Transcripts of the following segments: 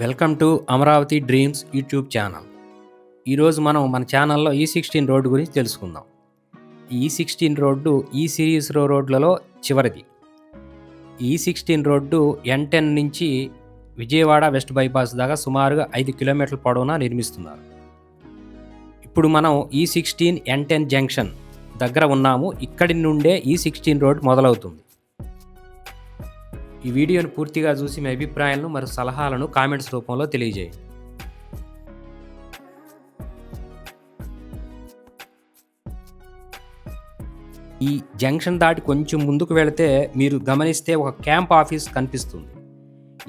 Welcome to Amaravati dreams YouTube channel. ఈరోజు మనం మన ఛానల్లో ఈ సిక్స్టీన్ రోడ్డు గురించి తెలుసుకుందాం. ఈ సిక్స్టీన్ రోడ్డు ఈ సిరీస్ రో రోడ్లలో చివరిది. ఈ సిక్స్టీన్ రోడ్డు ఎన్ టెన్ నుంచి విజయవాడ వెస్ట్ బైపాస్ దాకా సుమారుగా ఐదు కిలోమీటర్ల పొడవునా నిర్మిస్తున్నారు. ఇప్పుడు మనం ఈ సిక్స్టీన్ ఎన్ టెన్ జంక్షన్ దగ్గర ఉన్నాము. ఇక్కడి నుండే ఈ సిక్స్టీన్ రోడ్ మొదలవుతుంది. ఈ వీడియోను పూర్తిగా చూసి మీ అభిప్రాయాలను మరియు సలహాలను కామెంట్స్ రూపంలో తెలియజేయండి ఈ జంక్షన్ దాటి కొంచెం ముందుకు వెళితే మీరు గమనిస్తే ఒక క్యాంప్ ఆఫీస్ కనిపిస్తుంది.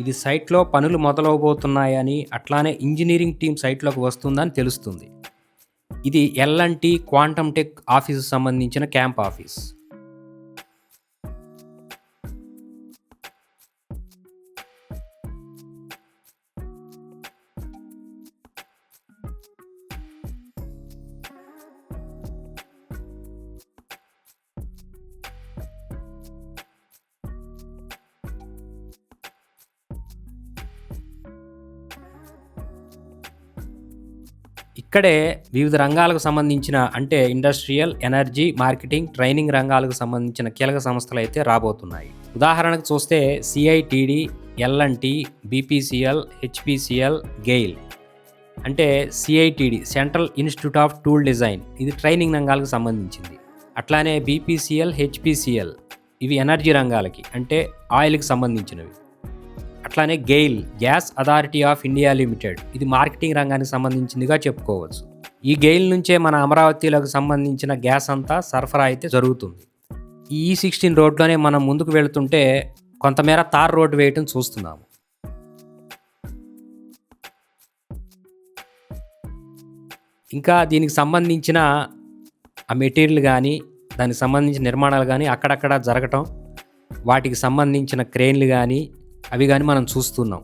ఇది సైట్లో పనులు మొదలవబోతున్నాయని అట్లానే ఇంజనీరింగ్ టీం సైట్లోకి వస్తుందని తెలుస్తుంది. ఇది L N T quantum tech office సంబంధించిన క్యాంప్ ఆఫీస్. ఇక్కడే వివిధ రంగాలకు సంబంధించిన అంటే ఇండస్ట్రియల్ ఎనర్జీ మార్కెటింగ్ ట్రైనింగ్ రంగాలకు సంబంధించిన కీలక సంస్థలు అయితే రాబోతున్నాయి. ఉదాహరణకు చూస్తే CITD L N T BPCL HPCL GAIL. అంటే CITD central institute of tool design. ఇది ట్రైనింగ్ రంగాలకు సంబంధించింది. అట్లానే బీపీసీఎల్ హెచ్పిసిఎల్ ఇవి ఎనర్జీ రంగాలకి అంటే ఆయిల్కి సంబంధించినవి. అట్లానే GAIL gas authority of India limited. ఇది మార్కెటింగ్ రంగానికి సంబంధించిందిగా చెప్పుకోవచ్చు. ఈ గెయిల్ నుంచే మన అమరావతిలకు సంబంధించిన గ్యాస్ అంతా సరఫరా అయితే జరుగుతుంది. ఈ e ఈ సిక్స్టీన్ రోడ్లోనే మనం ముందుకు వెళుతుంటే కొంతమేర తార్ రోడ్డు వేయటం చూస్తున్నాము. ఇంకా దీనికి సంబంధించిన ఆ మెటీరియల్ కానీ దానికి సంబంధించిన నిర్మాణాలు కానీ అక్కడక్కడ జరగటం వాటికి సంబంధించిన క్రెయిన్లు కానీ అవి కానీ మనం చూస్తున్నాం.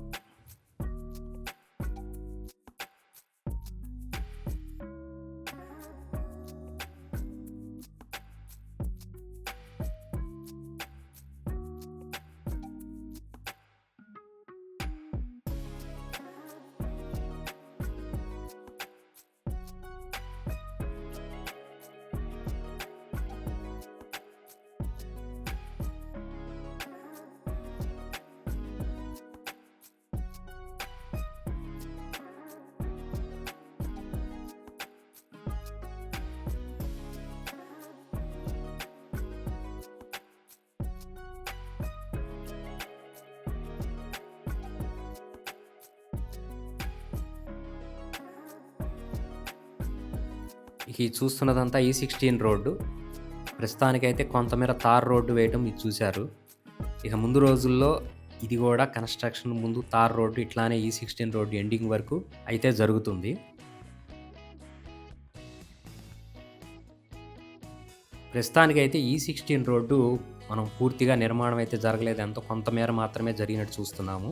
ఈ ఇది చూస్తున్నదంతా ఈ సిక్స్టీన్ రోడ్డు. ప్రస్తుతానికైతే కొంతమేర తార్ రోడ్డు వేయటం ఇది చూశారు. ఇక ముందు రోజుల్లో ఇది కూడా కన్స్ట్రక్షన్ ముందు తార్ రోడ్డు ఇట్లానే ఈ సిక్స్టీన్ రోడ్డు ఎండింగ్ వరకు అయితే జరుగుతుంది. ప్రస్తుతానికైతే ఈ సిక్స్టీన్ రోడ్డు మనం పూర్తిగా నిర్మాణం అయితే జరగలేదు. ఎంతో కొంతమేర మాత్రమే జరిగినట్టు చూస్తున్నాము.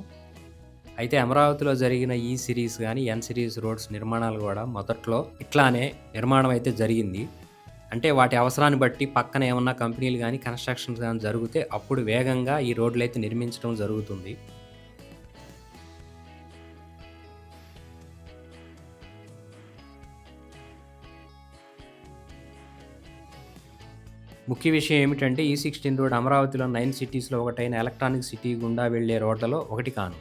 అయితే అమరావతిలో జరిగిన ఈ సిరీస్ కానీ ఎన్ సిరీస్ రోడ్స్ నిర్మాణాలు కూడా మొదట్లో ఇట్లానే నిర్మాణం అయితే జరిగింది. అంటే వాటి అవసరాన్ని బట్టి పక్కన ఏమన్నా కంపెనీలు కానీ కన్స్ట్రక్షన్స్ కానీ జరిగితే అప్పుడు వేగంగా ఈ రోడ్లు అయితే నిర్మించడం జరుగుతుంది. ముఖ్య విషయం ఏమిటంటే ఈ సిక్స్టీన్ రోడ్ అమరావతిలో నైన్ సిటీస్లో ఒకటైన ఎలక్ట్రానిక్ సిటీ గుండా వెళ్ళే రోడ్లలో ఒకటి కాను.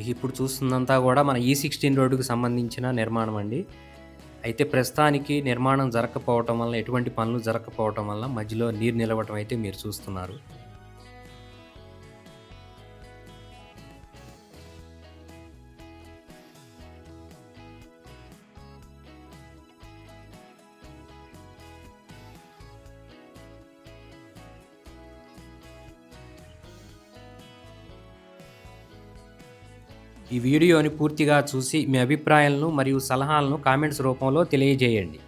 ఇక ఇప్పుడు చూస్తుందంతా కూడా మన e ఈ సిక్స్టీన్ రోడ్డుకు సంబంధించిన నిర్మాణం అండి. అయితే ప్రస్తుతానికి నిర్మాణం జరగకపోవటం వల్ల ఎటువంటి పనులు జరగకపోవటం వల్ల మధ్యలో నీరు నిలవటం అయితే మీరు చూస్తున్నారు. ఈ వీడియోని పూర్తిగా చూసి మీ అభిప్రాయాలను మరియు సలహాలను కామెంట్స్ రూపంలో తెలియజేయండి.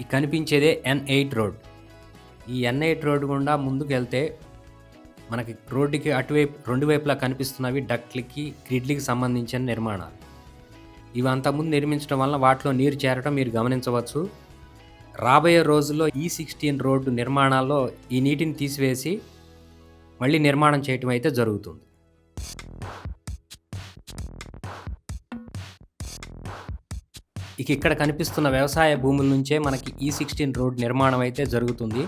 ఈ కనిపించేదే ఎన్ ఎయిట్ రోడ్. ఈ ఎన్ ఎయిట్ రోడ్ గుండా ముందుకు వెళ్తే మనకి రోడ్డుకి అటువైపు రెండు వైపులా కనిపిస్తున్నవి డక్లకి గ్రిడ్లకి సంబంధించిన నిర్మాణాలు. ఇవి అంతకుముందు నిర్మించడం వల్ల వాటిలో నీరు చేరడం మీరు గమనించవచ్చు. రాబోయే రోజుల్లో e ఈ సిక్స్టీన్ రోడ్డు నిర్మాణాల్లో ఈ నీటిని తీసివేసి మళ్ళీ నిర్మాణం చేయటం అయితే జరుగుతుంది. ఇక ఇక్కడ కనిపిస్తున్న వ్యవసాయ భూముల నుంచే మనకి e ఈ సిక్స్టీన్ రోడ్ నిర్మాణం అయితే జరుగుతుంది.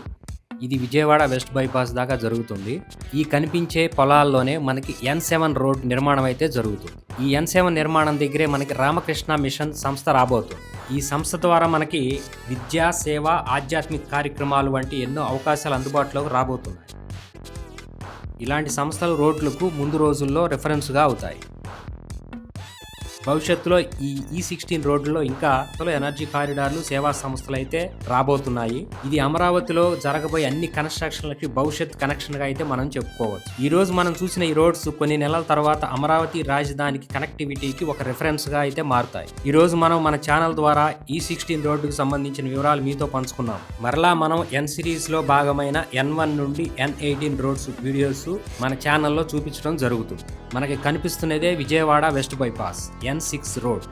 ఇది విజయవాడ వెస్ట్ బైపాస్ దాకా జరుగుతుంది. ఈ కనిపించే పొలాల్లోనే మనకి ఎన్ సెవెన్ రోడ్ నిర్మాణం అయితే జరుగుతుంది. ఈ ఎన్ సెవెన్ నిర్మాణం దగ్గరే మనకి రామకృష్ణ మిషన్ సంస్థ రాబోతుంది. ఈ సంస్థ ద్వారా మనకి విద్యా సేవ ఆధ్యాత్మిక కార్యక్రమాలు వంటి ఎన్నో అవకాశాలు అందుబాటులోకి రాబోతున్నాయి. ఇలాంటి సంస్థలు రోడ్లకు ముందు రోజుల్లో రెఫరెన్స్గా అవుతాయి. భవిష్యత్తులో ఈ ఈ సిక్స్టీన్ రోడ్లలో ఇంకా ఎనర్జీ కారిడార్లు సేవా సంస్థలు అయితే రాబోతున్నాయి. ఇది అమరావతిలో జరగబోయే అన్ని కన్స్ట్రక్షన్లకి భవిష్యత్ కనెక్షన్గా అయితే మనం చెప్పుకోవచ్చు. ఈ రోజు మనం చూసిన ఈ రోడ్స్ కొన్ని నెలల తర్వాత అమరావతి రాజధానికి కనెక్టివిటీకి ఒక రిఫరెన్స్గా అయితే మారుతాయి. ఈ రోజు మనం మన ఛానల్ ద్వారా e ఈ సిక్స్టీన్ రోడ్డుకు సంబంధించిన వివరాలు మీతో పంచుకున్నాం. మరలా మనం ఎన్ సిరీస్లో భాగమైన ఎన్ వన్ నుండి ఎన్ ఎయిటీన్ రోడ్స్ వీడియోస్ మన ఛానల్లో చూపించడం జరుగుతుంది. మనకి కనిపిస్తున్నదే Vijayawada west bypass. N six road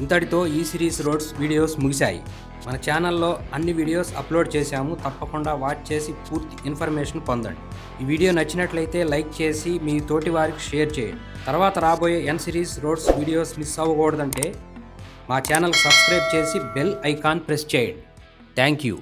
ఇంతటితో ఈ సిరీస్ రోడ్స్ వీడియోస్ ముగిశాయి. మన ఛానల్లో అన్ని వీడియోస్ అప్లోడ్ చేశాము. తప్పకుండా వాచ్ చేసి పూర్తి ఇన్ఫర్మేషన్ పొందండి. ఈ వీడియో నచ్చినట్లయితే లైక్ చేసి మీ తోటి వారికి షేర్ చేయండి. తర్వాత రాబోయే N series roads videos miss అవ్వకూడదంటే మా ఛానల్ సబ్స్క్రైబ్ చేసి బెల్ ఐకాన్ ప్రెస్ చేయండి. Thank you.